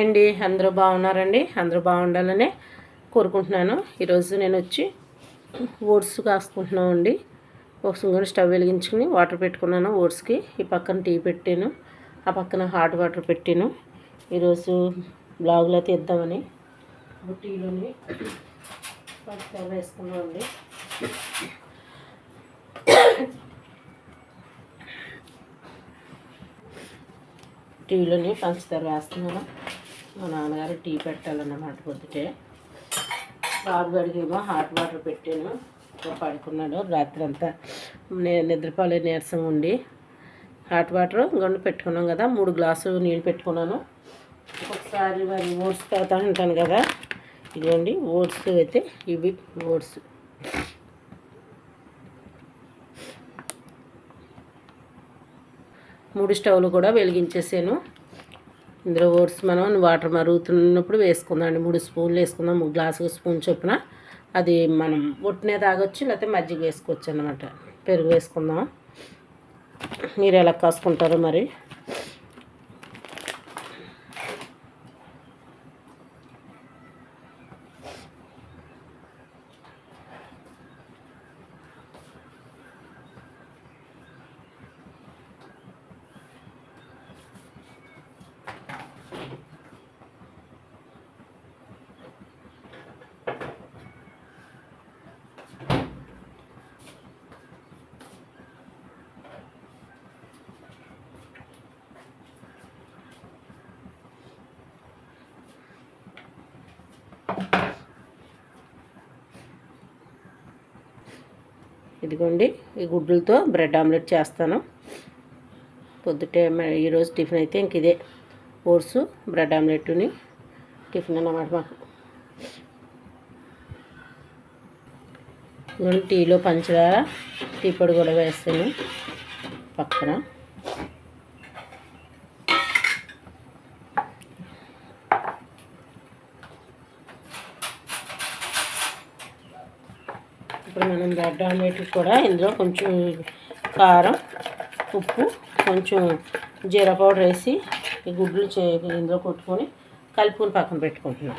అండి అందరూ బాగున్నారండి. అందరూ బాగుండాలని కోరుకుంటున్నాను. ఈరోజు నేను వచ్చి ఓట్స్ కాసుకుంటున్నాం అండి ఒకసారి స్టవ్ వెలిగించుకుని వాటర్ పెట్టుకున్నాను ఓట్స్కి. ఈ పక్కన టీ పెట్టాను. ఆ పక్కన హాట్ వాటర్ పెట్టాను. ఈరోజు బ్లాగ్లో తీద్దామని టీలోని వేసుకున్నాం వేసుకున్నామండి టీలోని పంచదార వేస్తున్నాను. మా నాన్నగారు టీ పెట్టాలన్నమాట పొద్దుటే. బాబు ఏమో హాట్ వాటర్ పెట్టాను. పడుకున్నాడు. రాత్రి అంతా నిద్రపోలే నీరసం ఉండి. హాట్ వాటర్ గండు పెట్టుకున్నాం కదా మూడు గ్లాసులు నీళ్ళు పెట్టుకున్నాను. ఒకసారి మరి ఓట్స్ తాగుతా ఉంటాను కదా. ఇదిగోండి ఓట్స్ అయితే ఇవి ఓట్స్. మూడు స్టవ్లు కూడా వెలిగించేసాను. ఇందులో ఓట్స్ మనం వాటర్ మరుగుతున్నప్పుడు వేసుకుందాం మూడు స్పూన్లు వేసుకుందాం. మూడు గ్లాసులు స్పూన్ చొప్పున అది మనం ఒట్టినే తాగొచ్చు లేకపోతే మజ్జిగ వేసుకోవచ్చు అనమాట పెరుగు వేసుకుందాం. మీరు ఎలా కాసుకుంటారో మరి. ఇదిగోండి ఈ గుడ్లతో బ్రెడ్ ఆమ్లెట్ చేస్తాను. పొద్దుటే ఈరోజు టిఫిన్ అయితే ఇంక ఇదే. ఓట్స్ బ్రెడ్ ఆమ్లెట్ని టిఫిన్ అన్నమాట మాకు. టీలో పంచదార టీ పొడి కూడా వేస్తాను పక్కన ఇప్పుడు మనం బ్రెడ్ కూడా ఇందులో కొంచెం కారం ఉప్పు కొంచెం జీరా పౌడర్ వేసి గుడ్లు చే ఇందులో కొట్టుకొని కలుపుకొని పక్కన పెట్టుకుంటున్నాం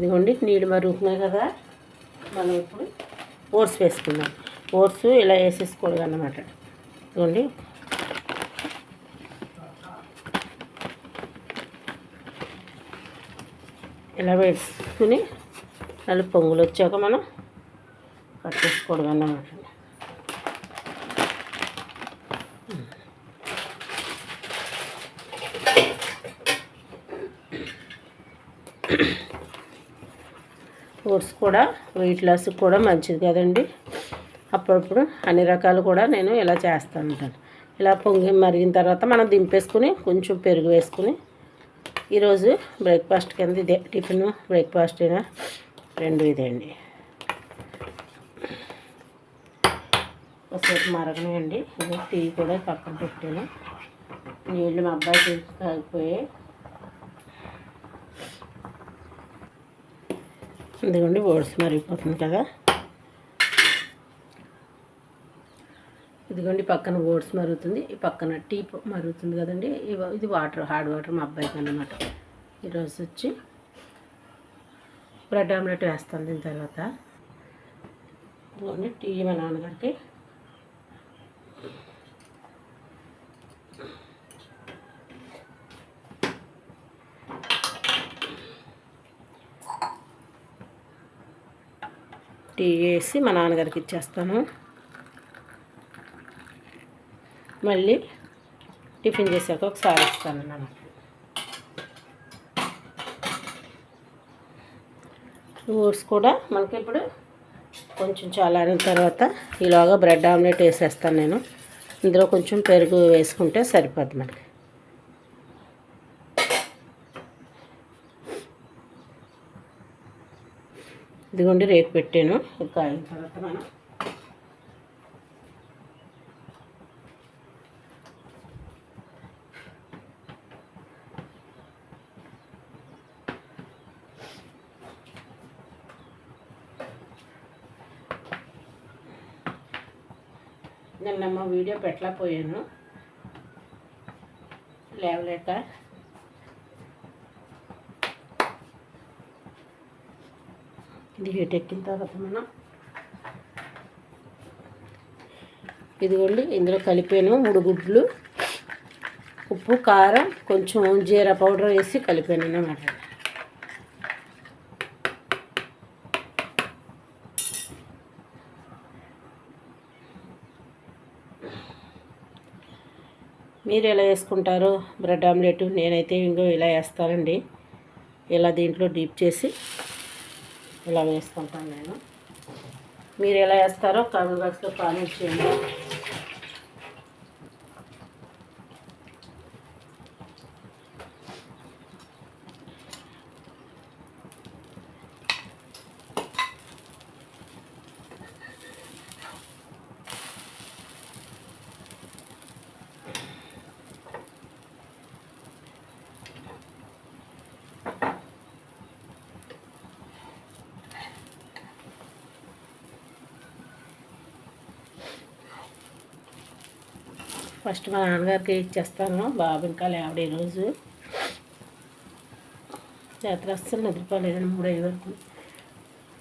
ఇదిగోండి నీళ్ళు మరుగుతున్నాయి కదా. మనం ఇప్పుడు ఓట్స్ వేసుకుందాం. ఓట్స్ ఇలా వేసేసుకోవాలి అన్నమాట. ఇదిగోండి. ఇలా వేసుకుని అలా పొంగులు వచ్చాక మనం కట్ చేసుకోవడం అన్నమాట. ఓట్స్ కూడా వెయిట్ లాస్ కూడా మంచిది కదండి. అప్పుడప్పుడు అన్ని రకాలు కూడా నేను ఇలా చేస్తూ ఉంటాను ఇలా పొంగి మరిగిన తర్వాత మనం దింపేసుకుని కొంచెం పెరుగు వేసుకుని ఈరోజు బ్రేక్ఫాస్ట్ కింద ఇదే టిఫిన్ బ్రేక్ఫాస్ట్ అయినా రెండు ఇదే అండి. ఒకసేపు మరగనివ్వండి. ఇది టీ కూడా పక్కన పెట్టాను. నీళ్ళు మా అబ్బాయి తీసి కాగిపోయాయి ఇదిగోండి ఓట్స్ మరిగిపోతుంది కదా. ఇదిగోండి పక్కన ఓట్స్ మరుగుతుంది ఈ పక్కన టీ మరుగుతుంది కదండి. ఇది వాటర్ హార్డ్ వాటర్ మా అబ్బాయికి అనమాట ఈరోజు వచ్చి బ్రెడ్ ఆమ్లెట్ వేస్తాను దీని తర్వాత. ఇదిగోండి టీ మా నాన్నగారికి. టీ వేసి మా నాన్నగారికి ఇచ్చేస్తాను. మళ్ళీ టిఫిన్ చేశాక ఒకసారి ఇస్తాను అన్నమాట ఓట్స్ కూడా మనకి ఇప్పుడు కొంచెం చల్లారిన తర్వాత ఈలోగా బ్రెడ్ ఆమ్లెట్ వేసేస్తాను నేను. ఇందులో కొంచెం పెరుగు వేసుకుంటే సరిపోద్ది మనకి. ఇదిగోండి రేపు పెట్టాను. ఇంకా తర్వాత మనం నిన్నమ్మ వీడియో పెట్టలేకపోయాను. లేవలేక ఇది హీట్ ఎక్కిన తర్వాత మనం ఇదిగోండి ఇందులో కలిపాను మూడు గుడ్లు ఉప్పు కారం కొంచెం జీరా పౌడర్ వేసి కలిపాను అన్నమాట. మీరు ఎలా వేసుకుంటారో బ్రెడ్ ఆమ్లెట్ నేనైతే ఇంకో ఇలా వేస్తానండి. ఇలా దీంట్లో డీప్ చేసి ఇలా వేసుకుంటాను నేను. మీరు ఎలా వేస్తారో కామెంట్ బాక్స్లో కామెంట్ చేయండి ఫస్ట్ మా నాన్నగారికి ఇచ్చేస్తాను. బాబు ఇంకా లేవడ ఈరోజు జాతర అస్సలు నిద్రపోలేదండి మూడు ఐదు వరకు.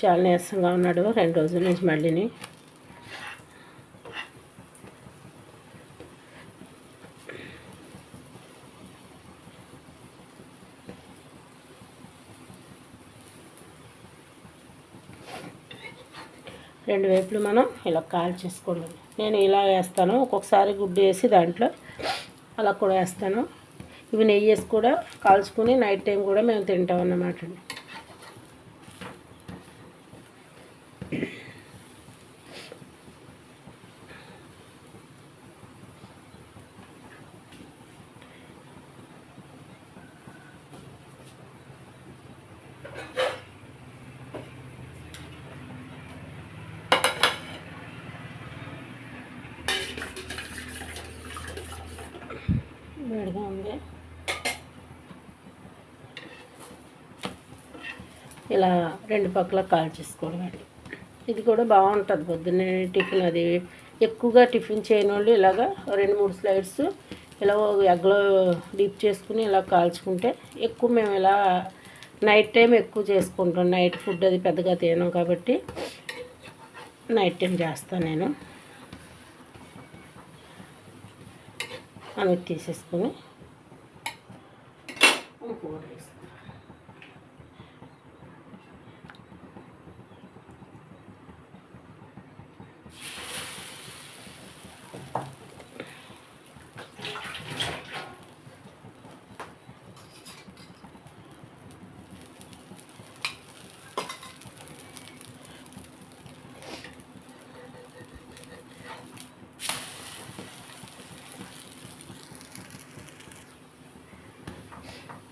చాలా నీరసంగా ఉన్నాడు. రెండు రోజుల నుంచి మళ్ళీని రెండు వైపులు మనం ఇలా కాల్ నేను ఇలా వేస్తాను. ఒక్కొక్కసారి గుడ్డు వేసి దాంట్లో అలా కూడా వేస్తాను. ఇవి నెయ్యి వేసి కూడా కాల్చుకుని నైట్ టైం కూడా మేము తింటాం అన్నమాట వేడిగా ఉంది ఇలా రెండు పక్కల కాల్ చేసుకోవడం అండి ఇది కూడా బాగుంటుంది పొద్దున్నే టిఫిన్ అది ఎక్కువగా టిఫిన్ చేయని వాళ్ళు ఇలాగా రెండు మూడు స్లైడ్స్ ఇలా ఎగ్లో డీప్ చేసుకుని ఇలా కాల్చుకుంటే ఎక్కువ మేము ఇలా నైట్ టైం ఎక్కువ చేసుకుంటాం. నైట్ ఫుడ్ అది పెద్దగా తినాం కాబట్టి నైట్ టైం చేస్తాను నేను. అవి తీసేసుకొని కూర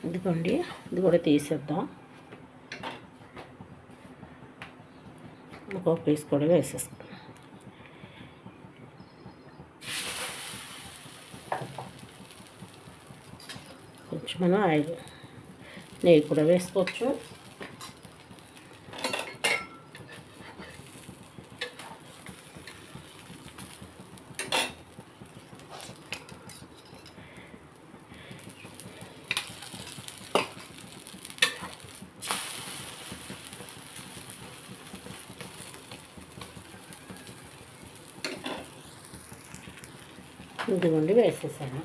ఇదిగోండి ఇది కూడా తీసేద్దాం. ఇంకో పీస్ కూడా వేసేస్తాం కొంచెం మనం ఆయిల్ నెయ్యి కూడా వేసుకోవచ్చు. ఇదిగోండి వేసేసాను.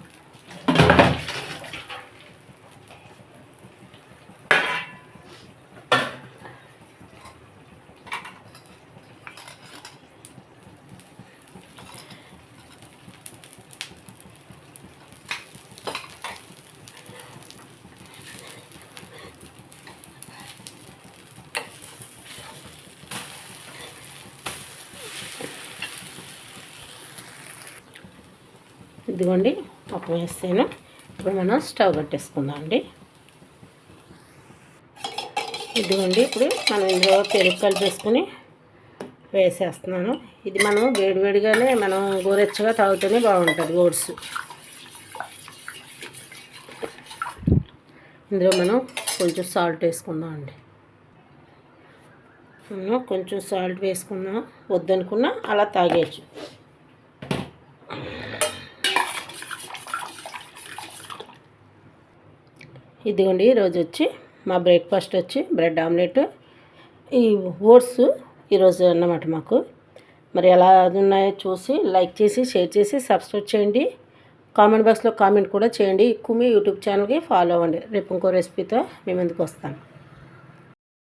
ఇదిగోండి ఒక వేస్తాను. ఇప్పుడు మనం స్టవ్ కట్టేసుకుందాం అండి. ఇదిగోండి ఇప్పుడు మనం ఇందులో పెరుగు కలిపేసుకుని వేసేస్తున్నాను. ఇది మనం వేడివేడిగానే మనం గోరెచ్చగా తాగుతూనే బాగుంటుంది ఓట్స్. ఇందులో మనం కొంచెం సాల్ట్ వేసుకుందాం అండి. మనం కొంచెం సాల్ట్ వేసుకుందాం వద్దనుకున్నా అలా తాగేయచ్చు. ఇదిగోండి ఈరోజు వచ్చి మా బ్రేక్ఫాస్ట్ వచ్చి బ్రెడ్ ఆమ్లెట్. ఈ ఓట్స్ ఈరోజు అన్నమాట మాకు. మరి ఎలా ఉన్నాయో చూసి లైక్ చేసి షేర్ చేసి సబ్స్క్రైబ్ చేయండి. కామెంట్ బాక్స్లో కామెంట్ కూడా చేయండి. కుమి యూట్యూబ్ ఛానల్కి ఫాలో అవ్వండి. రేపు ఇంకో రెసిపీతో మేము ఎందుకు వస్తాను